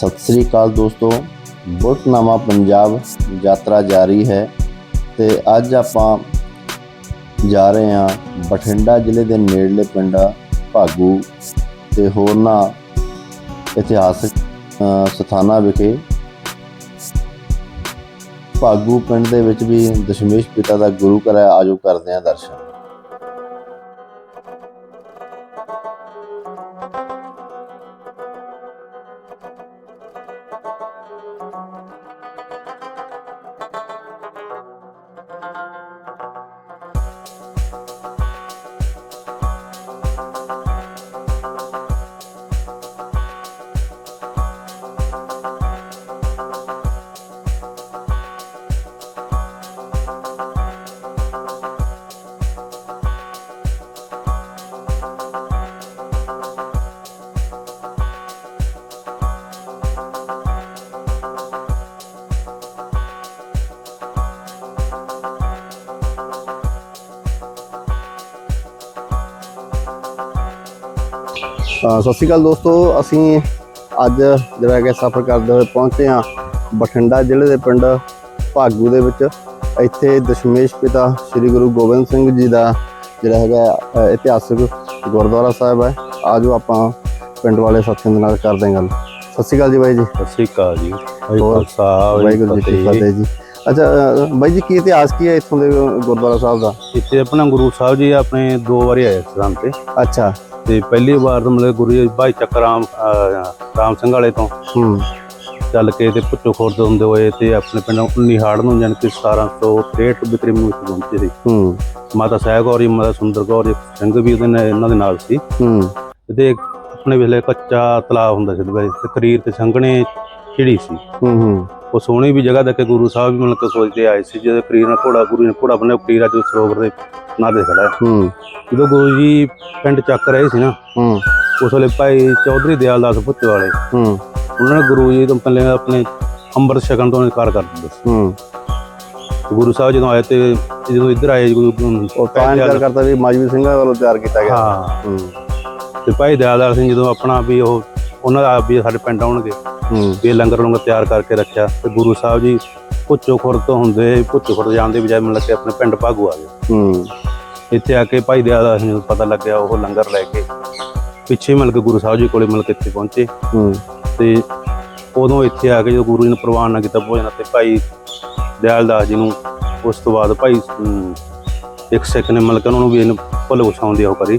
ਸਤਿ ਸ੍ਰੀ ਅਕਾਲ ਦੋਸਤੋ। ਬੁੱਟਨਾਮਾ ਪੰਜਾਬ ਯਾਤਰਾ ਜਾਰੀ ਹੈ ਤੇ ਅੱਜ ਆਪਾਂ ਜਾ ਰਹੇ ਹਾਂ ਬਠਿੰਡਾ ਜ਼ਿਲ੍ਹੇ ਦੇ ਨੇੜਲੇ ਪਿੰਡ ਭਾਗੂ ਤੇ ਹੋਰਨਾਂ ਇਤਿਹਾਸਕ ਸਥਾਨਾਂ ਵਿਖੇ। ਭਾਗੂ ਪਿੰਡ ਦੇ ਵਿੱਚ ਵੀ ਦਸ਼ਮੇਸ਼ ਪਿਤਾ ਦਾ ਗੁਰੂ ਘਰ ਹੈ, ਆਜੋ ਕਰਦੇ ਹਾਂ ਦਰਸ਼ਨ। ਸਤਿ ਸ਼੍ਰੀ ਅਕਾਲ ਦੋਸਤੋ ਅਸੀਂ ਅੱਜ ਜਿਹੜਾ ਹੈਗਾ ਸਫ਼ਰ ਕਰਦੇ ਹੋਏ ਪਹੁੰਚੇ ਹਾਂ ਬਠਿੰਡਾ ਜ਼ਿਲ੍ਹੇ ਦੇ ਪਿੰਡ ਭਾਗੂ ਦੇ ਵਿੱਚ। ਇੱਥੇ ਦਸ਼ਮੇਸ਼ ਪਿਤਾ ਸ੍ਰੀ ਗੁਰੂ ਗੋਬਿੰਦ ਸਿੰਘ ਜੀ ਦਾ ਜਿਹੜਾ ਹੈਗਾ ਇਤਿਹਾਸਕ ਗੁਰਦੁਆਰਾ ਸਾਹਿਬ ਹੈ। ਆਜੋ ਆਪਾਂ ਪਿੰਡ ਵਾਲੇ ਸਾਥੀਆਂ ਦੇ ਨਾਲ ਕਰਦੇ ਹਾਂ ਗੱਲ। ਸਤਿ ਸ਼੍ਰੀ ਅਕਾਲ ਜੀ ਬਾਈ ਜੀ। ਸਤਿ ਸ੍ਰੀ ਅਕਾਲ ਜੀ। ਵਾਹਿਗੁਰੂ ਜੀ ਕੀ ਫਤਿਹ ਜੀ। ਅੱਛਾ ਬਾਈ ਜੀ ਕੀ ਇਤਿਹਾਸ ਕੀ ਹੈ ਇੱਥੋਂ ਦੇ ਗੁਰਦੁਆਰਾ ਸਾਹਿਬ ਦਾ? ਇੱਥੇ ਆਪਣਾ ਗੁਰੂ ਸਾਹਿਬ ਜੀ ਆਪਣੇ ਦੋ ਵਾਰੀ ਆਏ ਸਥਾਨ ਤੇ। ਅੱਛਾ। ਤੇ ਪਹਿਲੀ ਵਾਰ ਤਾਂ ਮਤਲਬ ਗੁਰੂ ਜੀ ਭਾਈ ਚੱਕਰਾਮ ਰਾਮ ਸਿੰਘ ਵਾਲੇ ਤੋਂ ਹੂੰ। ਚੱਲ ਕੇ ਤੇ ਪੁੱਚੋ ਖੁਰਦ ਹੁੰਦੇ ਹੋਏ ਤੇ ਆਪਣੇ ਪਿੰਡ ਉਨੀਹਾੜ ਨੂੰ ਜਾਣੀ ਕਿ 1763 ਬਿਕਰੀ ਨੂੰ ਪਹੁੰਚੇ ਸੀ। ਹੂੰ। ਮਾਤਾ ਸਹਿ ਗੌਰੀ ਮਾਤਾ ਸੁੰਦਰ ਗੌਰ ਸਿੰਘ ਵੀ ਉਹਦੇ ਨਾਲ ਇਹਨਾਂ ਦੇ ਨਾਲ ਸੀ। ਹੂੰ। ਤੇ ਆਪਣੇ ਵੇਲੇ ਕੱਚਾ ਤਲਾਬ ਹੁੰਦਾ ਸੀ ਤੇ ਤਕਰੀਰ ਤੇ ਸੰਘਣੇ ਚਿੜੀ ਸੀ। ਹੂੰ ਹੂੰ। ਉਹ ਸੋਹਣੀ ਵੀ ਜਗ੍ਹਾ ਦੇਖ ਕੇ ਗੁਰੂ ਸਾਹਿਬ ਵੀ ਮਤਲਬ ਕਿ ਸੋਚਦੇ ਆਏ ਸੀ ਜਦੋਂ ਕਰੀਰ ਨਾਲ ਘੋੜਾ ਗੁਰੂ ਨੇ ਘੋੜਾ ਬੰਨਿਆ ਕਰੀਰ ਅੱਜ ਸਰੋਵਰ ਦੇ ਨਾਂ ਤੇ ਖੜਾ ਹੈ। ਹੂੰ। ਜਦੋਂ ਗੁਰੂ ਜੀ ਪਿੰਡ ਚੱਕ ਰਹੇ ਸੀ ਨਾ ਹੂੰ। ਉਸ ਵੇਲੇ ਭਾਈ ਚੌਧਰੀ ਦਿਆਲ ਦਾਸ ਪੁੱਤ ਵਾਲੇ ਹੂੰ। ਉਹਨਾਂ ਨੇ ਗੁਰੂ ਜੀ ਤੋਂ ਪਹਿਲੇ ਆਪਣੇ ਅੰਮ੍ਰਿਤ ਛਕਣ ਤੋਂ ਇਨਕਾਰ ਕਰ ਦਿੱਤਾ ਹੂੰ। ਗੁਰੂ ਸਾਹਿਬ ਜਦੋਂ ਆਏ ਤੇ ਜਦੋਂ ਇੱਧਰ ਆਏ ਗੁਰੂ ਉਹ ਤਾਂ ਇਨਕਾਰ ਕਰਤਾ ਵੀ ਮਾਜਵੀ ਸਿੰਘਾਂ ਵੱਲੋਂ ਤਿਆਰ ਕੀਤਾ ਗਿਆ। ਹਾਂ। ਹੂੰ। ਤੇ ਭਾਈ ਦਿਆਲਦਾਰ ਸਿੰਘ ਜਦੋਂ ਆਪਣਾ ਵੀ ਉਹ ਉਹਨਾਂ ਦਾ ਵੀ ਸਾਡੇ ਪਿੰਡ ਆਉਣਗੇ ਵੀ ਇਹ ਲੰਗਰ ਲੰਗਰ ਤਿਆਰ ਕਰਕੇ ਰੱਖਿਆ। ਤੇ ਗੁਰੂ ਸਾਹਿਬ ਜੀ ਪੁੱਚੋ ਖੁਰਦ ਤੋਂ ਹੁੰਦੇ ਪੁੱਚੋ ਖੁਰਦ ਜਾਣ ਦੇ ਬਜਾਏ ਮਤਲਬ ਕਿ ਆਪਣੇ ਪਿੰਡ ਭਾਗੂ ਆ ਗਏ। ਹੂੰ। ਇੱਥੇ ਆ ਕੇ ਭਾਈ ਦਿਆਲਦਾਰ ਸਿੰਘ ਨੂੰ ਪਤਾ ਲੱਗਿਆ ਉਹ ਲੰਗਰ ਲੈ ਕੇ ਪਿੱਛੇ ਮਿਲ ਕੇ ਗੁਰੂ ਸਾਹਿਬ ਜੀ ਕੋਲੇ ਮਿਲ ਕੇ ਇੱਥੇ ਪਹੁੰਚੇ। ਹੂੰ। ਤੇ ਉਦੋਂ ਇੱਥੇ ਆ ਕੇ ਜਦੋਂ ਗੁਰੂ ਜੀ ਨੇ ਪ੍ਰਵਾਨ ਨਾ ਕੀਤਾ ਭੋਜਨ ਤੇ ਭਾਈ ਦਿਆਲਦਾਸ ਜੀ ਨੂੰ ਉਸ ਤੋਂ ਬਾਅਦ ਭਾਈ ਇੱਕ ਸਿੱਖ ਨੇ ਮਿਲ ਕੇ ਉਹਨਾਂ ਨੂੰ ਵੀ ਇਹਨੂੰ ਭੁੱਲ ਉਛਾਉਣ ਦੀ ਉਹ ਕਰੀ।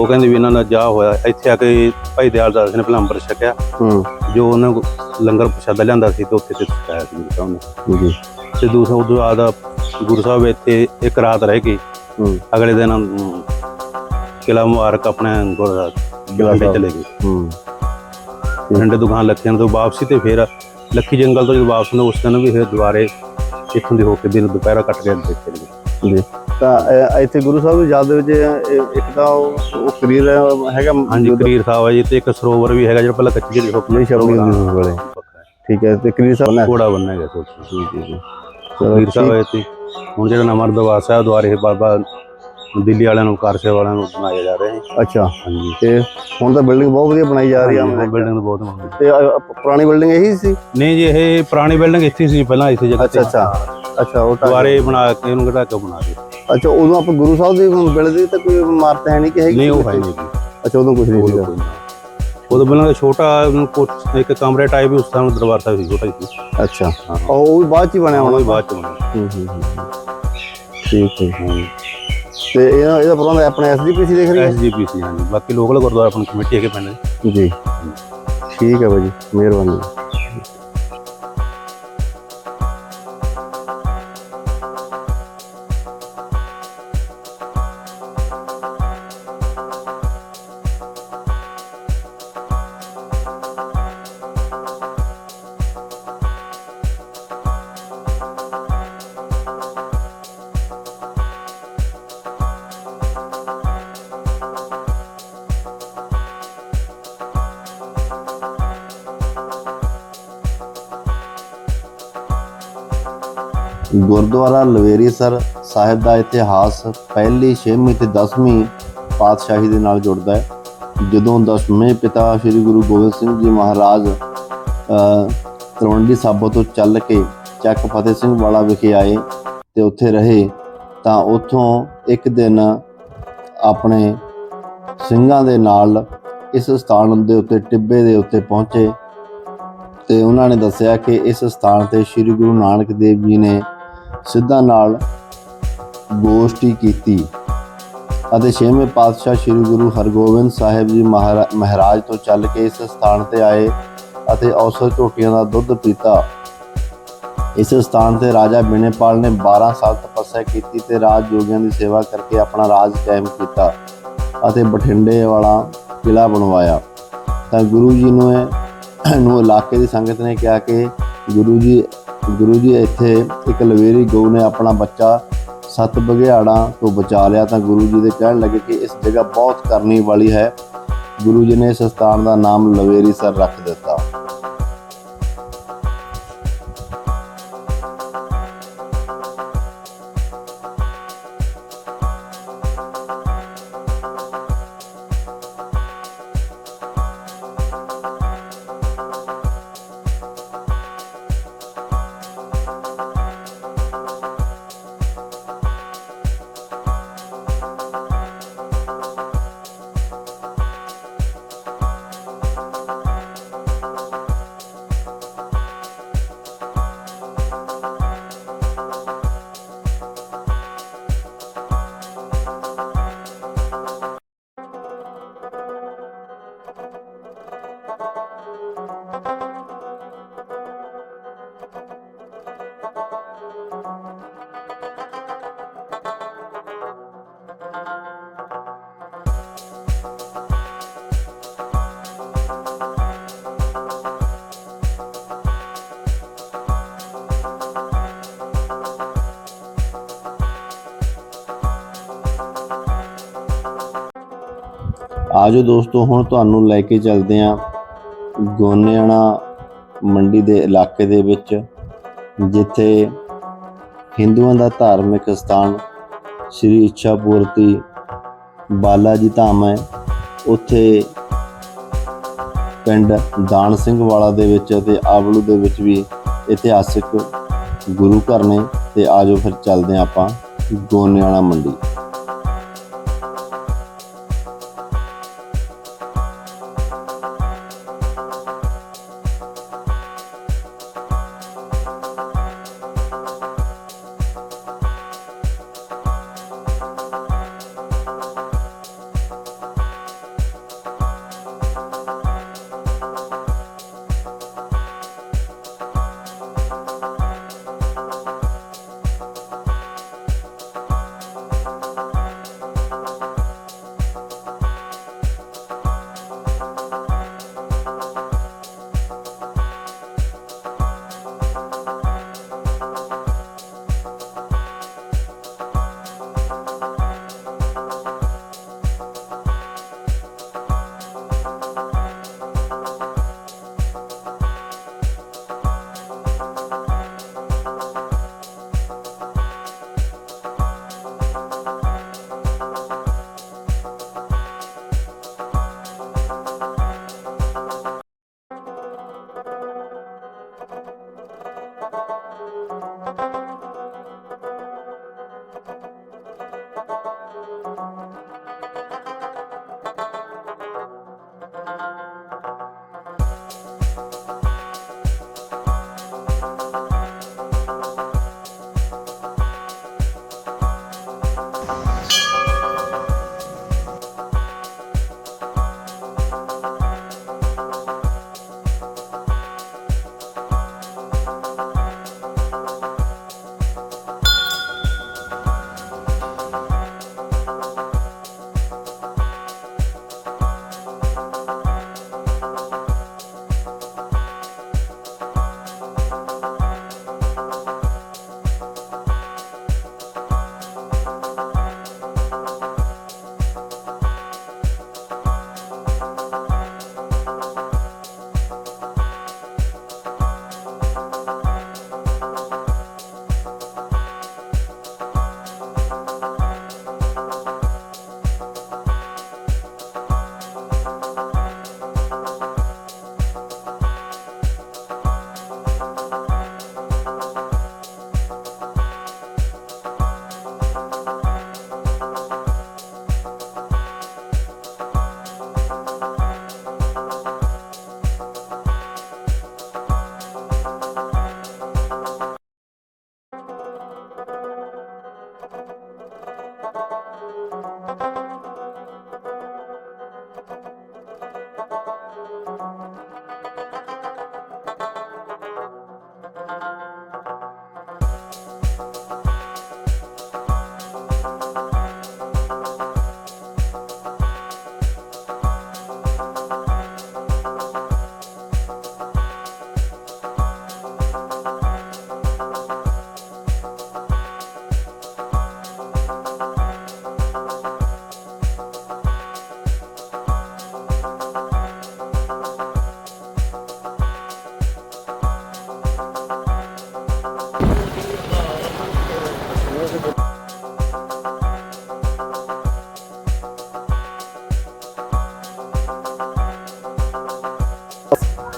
ਉਹ ਕਹਿੰਦੇ ਵੀ ਇਹਨਾਂ ਦਾ ਜਾ ਹੋਇਆ। ਇੱਥੇ ਆ ਕੇ ਭਾਈ ਦਿਆਲਦਾਸ ਜੀ ਨੇ ਪਹਿਲਾਂ ਅੰਮ੍ਰਿਤ ਛਕਿਆ। ਹੂੰ। ਜੋ ਉਹਨਾਂ ਕੋਲ ਲੰਗਰ ਪ੍ਰਸ਼ਾਦਾ ਲਿਆਂਦਾ ਸੀ ਤੇ ਉੱਥੇ ਤੇ ਛਕਾਇਆ ਸੀ ਗੁਰੂ ਸਾਹਿਬ ਨੇ ਜੀ। ਤੇ ਦੂਸਰਾ ਉਦੋਂ ਬਾਅਦ ਗੁਰੂ ਸਾਹਿਬ ਇੱਥੇ ਇੱਕ ਰਾਤ ਰਹਿ ਕੇ ਹੂੰ। ਅਗਲੇ ਦਿਨ ਅਮ, ਕਿਲਾ ਮੁਬਾਰਕ ਆਪਣੇ ਗੁਰਦੁਆਰਾ ਕਿਲ੍ਹਾ ਸਾਹਿਬ। ਚਲੇ ਗਏ। ਹੂੰ। ਠੰਡੇ ਦੁਕਾਨ ਲੱਖੀਆਂ ਤੋਂ ਵਾਪਸੀ ਤੇ ਫਿਰ ਲੱਖੀ ਜੰਗਲ ਤੋਂ ਜਦੋਂ ਵਾਪਸ ਨੇ ਉਸ ਦਿਨ ਵੀ ਫਿਰ ਦੁਬਾਰੇ ਇੱਥੋਂ ਦੀ ਹੋ ਕੇ ਦਿਨ ਦੁਪਹਿਰਾ ਕੱਟ ਕੇ ਅੰਦਰ ਚਲੇ ਗਏ। ਜੀ। ਤਾਂ ਅ, ਇੱਥੇ ਗੁਰੂ ਸਾਹਿਬ ਦੀ ਯਾਦ ਦੇ ਵਿੱਚ ਇੱਕ ਤਾਂ ਉਹ ਉਹ ਕਰੀਰ ਹੈਗਾ ਹਾਂਜੀ ਕਰੀਰ ਸਾਹਿਬ ਹੈ ਜੀ ਤੇ ਇੱਕ ਸਰੋਵਰ ਵੀ ਹੈਗਾ ਜਿਹੜਾ ਪਹਿਲਾਂ ਕੱਚੀ ਜਿਹੜੀ ਹੁਕਮ ਨਹੀਂ ਛਪਣੀ ਹੁੰਦੀ ਸੀ ਉਸ ਵੇਲੇ ਠੀਕ ਹੈ ਤੇ ਕਰੀਰ ਸਾਹਿਬ ਨੇ ਘੋੜਾ ਬੰਨਿਆ ਗਿਆ ਸੋਚੀ ਜੀ ਜੀ ਜੀ ਕਰੀਰ ਸਾਹਿਬ ਹੈ ਤੇ ਹੁਣ ਜਿਹੜਾ ਨਵਾਂ ਦਰਬਾਰ ਸਾਹਿਬ ਦੁਆਰੇ ਬਾਬਾ ਦਿੱਲੀ ਵਾਲਿਆਂ ਨੂੰ ਕਾਰਸੇ ਵਾਲਿਆਂ ਨੂੰ ਬਣਾਇਆ ਜਾ ਰਿਹਾ ਹੈ ਅੱਛਾ। ਹਾਂਜੀ। ਤੇ ਹੁਣ ਤਾਂ ਬਿਲਡਿੰਗ ਬਹੁਤ ਵਧੀਆ ਬਣਾਈ ਜਾ ਰਹੀ ਹੈ ਬਿਲਡਿੰਗ ਬਹੁਤ ਮੰਗੀ ਤੇ ਅ, ਪੁਰਾਣੀ ਬਿਲਡਿੰਗ ਇਹੀ ਸੀ? ਨਹੀਂ ਜੀ ਇਹ ਪੁਰਾਣੀ ਬਿਲਡਿੰਗ ਇੱਥੇ ਸੀ ਪਹਿਲਾਂ ਇਸੇ ਜਗ੍ਹਾ ਅੱਛਾ ਅੱਛਾ। ਅੱਛਾ ਉਹ ਤਾਂ ਦੁਆਰੇ ਬਣਾ ਕੇ ਉਹਨੂੰ ਘਟਾ ਕੇ ਬਣਾ ਦਿੱਤਾ। ਅੱਛਾ ਉਦੋਂ ਆਪਾਂ ਗੁਰੂ ਸਾਹਿਬ ਦੀ ਵੇਲੇ ਦੀ ਤਾਂ ਕੋਈ ਇਮਾਰਤ ਹੈ ਨਹੀਂ ਕਿ ਹੈਗੀ ਨਹੀਂ ਉਹ ਹੈ ਨਹੀਂ ਜੀ। ਅੱਛਾ ਉਦੋਂ ਕੁਝ ਨਹੀਂ ਸੀਗਾ। ਉਦੋਂ ਪਹਿਲਾਂ ਤਾਂ ਛੋਟਾ ਉਹਨੂੰ ਕੋਠ- ਇੱਕ ਕਮਰੇ ਟਾਈਪ ਹੀ ਉਸ ਤਰ੍ਹਾਂ ਦਰਬਾਰ ਸਾਹਿਬ ਸੀ ਛੋਟਾ ਹੀ ਸੀ। ਅੱਛਾ। ਹਾਂ। ਉਹ ਵੀ ਬਾਅਦ ਚ ਹੀ ਬਣਿਆ ਹੋਣਾ। ਬਾਅਦ ਚ ਬਣਿਆ। ਹੂੰ ਹੂੰ ਹੂੰ, ਹੂੰ। ਠੀਕ ਹੈ ਹਾਂ। ਤੇ ਇਹਦਾ ਇਹਦਾ ਪ੍ਰਬੰਧ ਆਪਣੇ ਐਸਜੀਪੀਸੀ ਦੇਖ ਰਹੀ ਹੈ? ਐਸਜੀਪੀਸੀ ਹਾਂਜੀ। ਬਾਕੀ ਲੋਕਲ ਗੁਰਦੁਆਰਾ ਆਪਣੀ ਕਮੇਟੀ ਹੈਗੇ ਪਿੰਡ ਦੀ ਜੀ। ਠੀਕ ਹੈ ਭਾਜੀ ਮਿਹਰਬਾਨੀ। ਗੁਰਦੁਆਰਾ ਲਵੇਰੀਸਰ ਸਾਹਿਬ ਦਾ ਇਤਿਹਾਸ ਪਹਿਲੀ 6ਵੀਂ ਤੇ 10ਵੀਂ ਪਾਤਸ਼ਾਹੀ ਦੇ ਨਾਲ ਜੁੜਦਾ ਹੈ। ਜਦੋਂ ਦਸਵੇਂ ਪਿਤਾ ਸ੍ਰੀ ਗੁਰੂ ਗੋਬਿੰਦ ਸਿੰਘ ਜੀ ਮਹਾਰਾਜ ਤਰਵੰਡੀ ਸਾਬੋ ਤੋਂ ਚੱਲ ਕੇ ਚੱਕ ਫਤਿਹ ਸਿੰਘ ਵਾਲਾ ਵਿਖੇ ਆਏ ਤੇ ਉੱਥੇ ਰਹੇ, ਤਾਂ ਉੱਥੋਂ ਇੱਕ ਦਿਨ ਆਪਣੇ ਸਿੰਘਾਂ ਦੇ ਨਾਲ ਇਸ ਸਥਾਨ ਦੇ ਉੱਤੇ, ਟਿੱਬੇ ਦੇ ਉੱਤੇ ਪਹੁੰਚੇ ਤੇ ਉਹਨਾਂ ਨੇ ਦੱਸਿਆ ਕਿ ਇਸ ਸਥਾਨ ਤੇ ਸ੍ਰੀ ਗੁਰੂ ਨਾਨਕ ਦੇਵ ਜੀ ਨੇ ਸਿੱਧਾਂ ਨਾਲ ਗੋਸ਼ਟੀ ਕੀਤੀ ਅਤੇ ਛੇਵੇਂ ਪਾਤਸ਼ਾਹ ਸ੍ਰੀ ਗੁਰੂ ਹਰਗੋਬਿੰਦ ਸਾਹਿਬ ਜੀ ਮਹਾਰਾ- ਮਹਾਰਾਜ ਤੋਂ ਚੱਲ ਕੇ ਇਸ ਸਥਾਨ ਤੇ ਆਏ ਅਤੇ ਔਸਤ ਝੋਟੀਆਂ ਦਾ ਦੁੱਧ ਪੀਤਾ। ਇਸ ਸਥਾਨ ਤੇ ਰਾਜਾ ਬਿਨੇਪਾਲ ਨੇ 12 ਸਾਲ ਤਪੱਸਿਆ ਕੀਤੀ ਤੇ ਰਾਜ ਜੋਗੀਆਂ ਦੀ ਸੇਵਾ ਕਰਕੇ ਆਪਣਾ ਰਾਜ ਕਾਇਮ ਕੀਤਾ ਅਤੇ ਬਠਿੰਡੇ ਵਾਲਾ ਕਿਲਾ ਬਣਵਾਇਆ। ਤਾਂ ਗੁਰੂ ਜੀ ਨੂੰ ਨੂੰ ਇਲਾਕੇ ਦੀ ਸੰਗਤ ਨੇ ਕਿਹਾ ਕਿ ਗੁਰੂ ਜੀ ਗੁਰੂ ਜੀ, ਇੱਥੇ ਇੱਕ ਲਵੇਰੀ ਗਊ ਨੇ ਆਪਣਾ ਬੱਚਾ ਸੱਤ ਬਘਿਆੜਾਂ ਤੋਂ ਬਚਾ ਲਿਆ ਤਾਂ ਗੁਰੂ ਜੀ ਦੇ ਕਹਿਣ ਲੱਗੇ ਕਿ ਇਸ ਜਗ੍ਹਾ ਬਹੁਤ ਕਰਨੀ ਵਾਲੀ ਹੈ। ਗੁਰੂ ਜੀ ਨੇ ਇਸ ਸਥਾਨ ਦਾ ਨਾਮ ਲਵੇਰੀ ਸਰ ਰੱਖ ਦਿੱਤਾ। ਆਜੋ ਦੋਸਤੋ ਹੁਣ ਤੁਹਾਨੂੰ ਲੈ ਕੇ ਚੱਲਦੇ ਹਾਂ ਗੋਨਿਆਣਾ ਮੰਡੀ ਦੇ ਇਲਾਕੇ ਦੇ ਵਿੱਚ, ਜਿੱਥੇ ਹਿੰਦੂਆਂ ਦਾ ਧਾਰਮਿਕ ਸਥਾਨ ਸ੍ਰੀ ਇੱਛਾ ਪੂਰਤੀ ਬਾਲਾ ਜੀ ਧਾਮ ਹੈ। ਉੱਥੇ ਪਿੰਡ ਦਾਨ ਸਿੰਘ ਵਾਲਾ ਦੇ ਵਿੱਚ ਅਤੇ ਆਵਲੂ ਦੇ ਵਿੱਚ ਵੀ ਇਤਿਹਾਸਿਕ ਗੁਰੂ ਘਰ ਨੇ ਤੇ ਆਜੋ ਫਿਰ ਚੱਲਦੇ ਹਾਂ ਆਪਾਂ ਗੋਨਿਆਣਾ ਮੰਡੀ।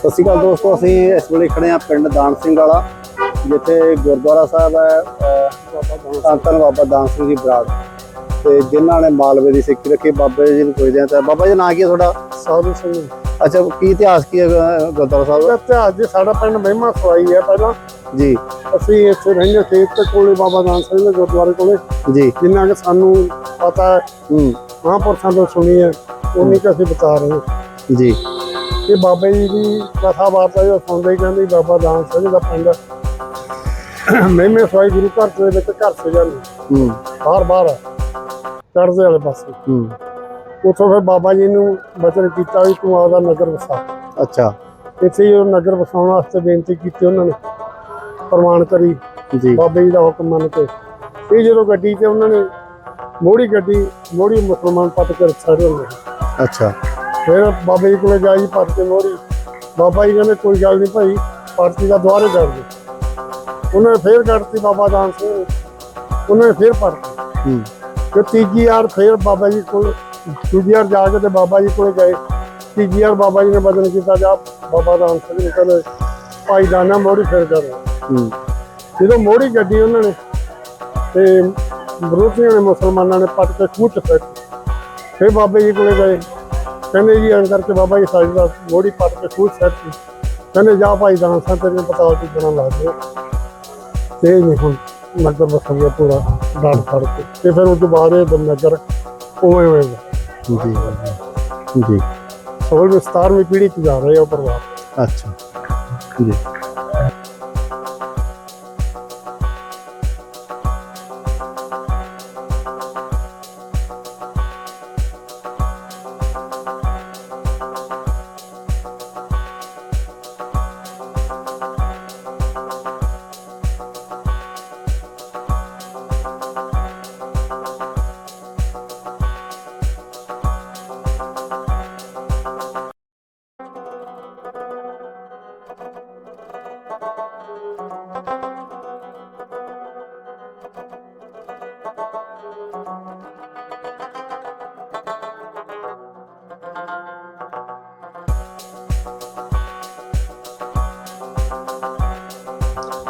ਸਤਿ ਸ਼੍ਰੀ ਅਕਾਲ ਦੋਸਤੋ ਅਸੀਂ ਇਸ ਵੇਲੇ ਖੜੇ ਹਾਂ ਪਿੰਡ ਦਾਨ ਸਿੰਘ ਵਾਲਾ ਜਿੱਥੇ ਗੁਰਦੁਆਰਾ ਸਾਹਿਬ ਹੈ ਧੰਨ ਬਾਬਾ ਦਾਨ ਸਿੰਘ ਜੀ ਬਰਾੜ। ਤੇ ਜਿਨ੍ਹਾਂ ਨੇ ਮਾਲਵੇ ਦੀ ਸਿੱਖੀ ਰੱਖੀ ਬਾਬਾ ਜੀ ਨੂੰ ਪੁੱਛਦੇ ਆ ਤਾਂ ਬਾਬਾ ਜੀ ਨਾਂ ਕੀ ਹੈ ਤੁਹਾਡਾ? ਸਾਧੂ ਸਿੰਘ। ਅੱਛਾ ਕੀ ਇਤਿਹਾਸ ਕੀ ਹੈ ਗੁਰਦੁਆਰਾ ਸਾਹਿਬ ਦਾ? ਇਤਿਹਾਸ ਜੀ ਸਾਡਾ ਪਿੰਡ ਮਹਿਮਾ ਸਵਾਈ ਹੈ ਪਹਿਲਾਂ। ਜੀ। ਅਸੀਂ ਇੱਥੇ ਰਹਿੰਦੇ ਸੀ ਤੇ ਕੋਲੇ ਬਾਬਾ ਦਾਨ ਸਿੰਘ ਦੇ ਗੁਰਦੁਆਰੇ ਕੋਲੇ। ਜੀ। ਜਿੰਨਾ ਕਿ ਸਾਨੂੰ ਪਤਾ ਹੈ ਮਹਾਂਪੁਰਸ਼ਾਂ ਤੋਂ ਸੁਣੀ ਹੈ ਉਨੀ ਕੁ ਅਸੀਂ ਬਤਾ ਰਹੇ ਜੀ। ਕਿ ਬਾਬੇ ਜੀ ਦੀ ਕਥਾ ਵਾਰਤਾ ਜੋ ਸੁਣਦੇ ਕਹਿੰਦੇ ਬਾਬਾ ਦਾਨ ਸਿੰਘ ਦਾ ਪਿੰਡ। ਮਹਿਮੇ ਸਵਾਈ ਗੁਰੂ ਘਰ ਦੇ ਵਿੱਚ ਘਰ ਸੇ ਜਾਂਦੇ। ਹੂੰ। ਬਾਹਰ ਬਾਹਰ ਹੈ ਚੜ੍ਹਦੇ ਵਾਲੇ ਪਾਸੇ। ਹੂੰ। ਉੱਥੋਂ ਫਿਰ ਬਾਬਾ ਜੀ ਨੂੰ ਬਚਨ ਕੀਤਾ ਵੀ ਤੂੰ ਆਪਦਾ ਨਗਰ ਵਸਾ। ਅੱਛਾ। ਇੱਥੇ ਹੀ ਉਹ ਨਗਰ ਵਸਾਉਣ ਵਾਸਤੇ ਬੇਨਤੀ ਕੀਤੀ ਉਹਨਾਂ ਨੇ। ਪ੍ਰਮਾਣ ਕਰੀ। ਜੀ। ਬਾਬੇ ਜੀ ਦਾ ਹੁਕਮ ਮੰਨ ਕੇ। ਇਹ ਜਦੋਂ ਗੱਡੀ ਤੇ ਉਹਨਾਂ ਨੇ ਮੋੜੀ ਗੱਡੀ ਮੋੜੀ ਮੁਸਲਮਾਨ ਪੱਟ ਕੇ ਸਾਰੇ ਹੁੰਦੇ ਅੱਛਾ। ਫਿਰ ਬਾਬੇ ਜੀ ਕੋਲੇ ਜਾਈ ਕੇ ਮੋੜੀ ਬਾਬਾ ਜੀ ਕਹਿੰਦੇ ਕੋਈ ਗੱਲ ਨਹੀਂ ਭਾਈ ਪਰਚੀ ਦਾ ਦੁਆਰੇ ਕਰ ਦੇ। ਉਹਨਾਂ ਨੇ ਫੇਰ ਕੱਢਤੀ ਬਾਬਾ ਦਾਨ ਸਿੰਘ ਨੇ। ਉਹਨਾਂ ਨੇ ਫੇਰ ਹੂੰ। ਤੇ ਤੀਜੀ ਵਾਰ ਫੇਰ ਬਾਬਾ ਜੀ ਕੋਲ ਦੂਜੀ ਵਾਰ ਜਾ ਕੇ ਤੇ ਬਾਬਾ ਜੀ ਕੋਲੇ ਗਏ। ਤੀਜੀ ਵਾਰ ਬਾਬਾ ਜੀ ਨੇ ਬਦਨ ਕੀਤਾ ਜਾ ਬਾਬਾ ਦਾਨ ਸਿੰਘ ਨੇ ਕਹਿੰਦੇ ਭਾਈ ਦਾਨਾ ਮੋੜੀ ਫੇਰ ਕਰ। ਹੂੰ। ਜਦੋਂ ਮੋੜੀ ਗੱਡੀ ਉਹਨਾਂ ਨੇ ਤੇ ਵਿਰੋਧੀਆਂ ਨੇ ਮੁਸਲਮਾਨਾਂ ਨੇ ਪੱਟ ਕੇ ਖੂਹ ਚ ਫੈਂਕ ਫਿਰ ਬਾਬੇ ਜੀ ਕੋਲੇ ਗਏ। ਕਹਿੰਦੇ ਜੀ ਐਂ ਕਰਕੇ ਬਾਬਾ ਜੀ ਸਾਡੀ ਦਾ ਮੋੜੀ ਪੱਟ ਕੇ ਖੂਹ ਫੈਂਕ ਕਹਿੰਦੇ ਜਾ ਭਾਈ ਦਾਨ ਸਿੰਘ ਤੇਰੇ ਪਤਾ ਕੀ ਬਣਾ ਲਾ ਦੇ ਤੇ ਨਹੀਂ ਹੁਣ ਨਗਰ ਵਸਣ ਗਿਆ ਪੂਰਾ ਡਾਟ ਫੜ ਕੇ। ਤੇ ਫਿਰ ਉਹ ਤੋਂ ਬਾਅਦ ਇਹ ਨਗਰ ਉਵੇਂ ਹੋਏਗਾ ਜੀ ਜੀ ਸੋਲ ਵਿਸਤਾਰਵੀਂ ਪੀੜ੍ਹੀ ਚ ਜਾ ਰਹੇ ਉਹ ਪਰਿਵਾਰ। ਅੱਛਾ। ਜੀ।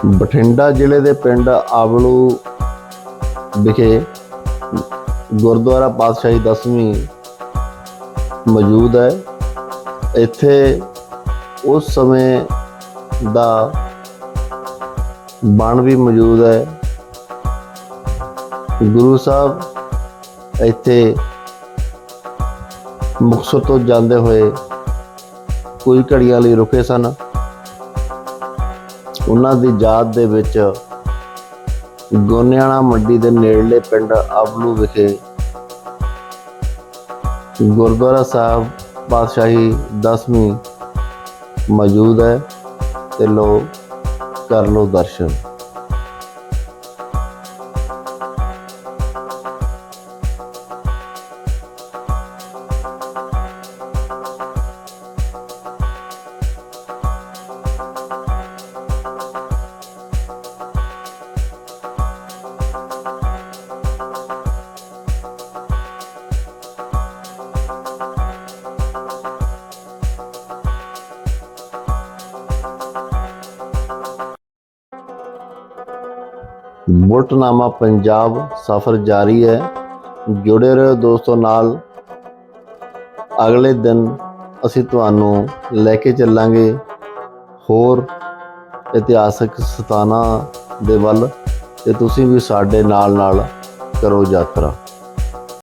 ਬਠਿੰਡਾ ਜ਼ਿਲ੍ਹੇ ਦੇ ਪਿੰਡ ਆਵਲੂ ਵਿਖੇ ਗੁਰਦੁਆਰਾ ਪਾਤਸ਼ਾਹੀ ਦਸਵੀਂ ਮੌਜੂਦ ਹੈ। ਇੱਥੇ ਉਸ ਸਮੇਂ ਦਾ ਬਣ ਵੀ ਮੌਜੂਦ ਹੈ। ਗੁਰੂ ਸਾਹਿਬ ਇੱਥੇ ਮੁਕਤਸਰ ਤੋਂ ਜਾਂਦੇ ਹੋਏ ਕੁਝ ਘੜੀਆਂ ਲਈ ਰੁਕੇ ਸਨ। ਉਹਨਾਂ ਦੀ ਯਾਦ ਦੇ ਵਿੱਚ ਗੋਨਿਆਣਾ ਮੰਡੀ ਦੇ ਨੇੜਲੇ ਪਿੰਡ ਅਬਲੂ ਵਿਖੇ ਗੁਰਦੁਆਰਾ ਸਾਹਿਬ ਪਾਤਸ਼ਾਹੀ ਦਸਵੀਂ ਮੌਜੂਦ ਹੈ ਤੇ ਲੋ ਕਰ ਲੋ ਦਰਸ਼ਨ। ਮੁਲਟਨਾਮਾ ਪੰਜਾਬ ਸਫ਼ਰ ਜਾਰੀ ਹੈ। ਜੁੜੇ ਰਹੋ ਦੋਸਤੋ ਨਾਲ। ਅਗਲੇ ਦਿਨ ਅਸੀਂ ਤੁਹਾਨੂੰ ਲੈ ਕੇ ਚੱਲਾਂਗੇ ਹੋਰ ਇਤਿਹਾਸਕ ਸਥਾਨਾਂ ਦੇ ਵੱਲ ਤੇ ਤੁਸੀਂ ਵੀ ਸਾਡੇ ਨਾਲ ਨਾਲ ਕਰੋ ਯਾਤਰਾ।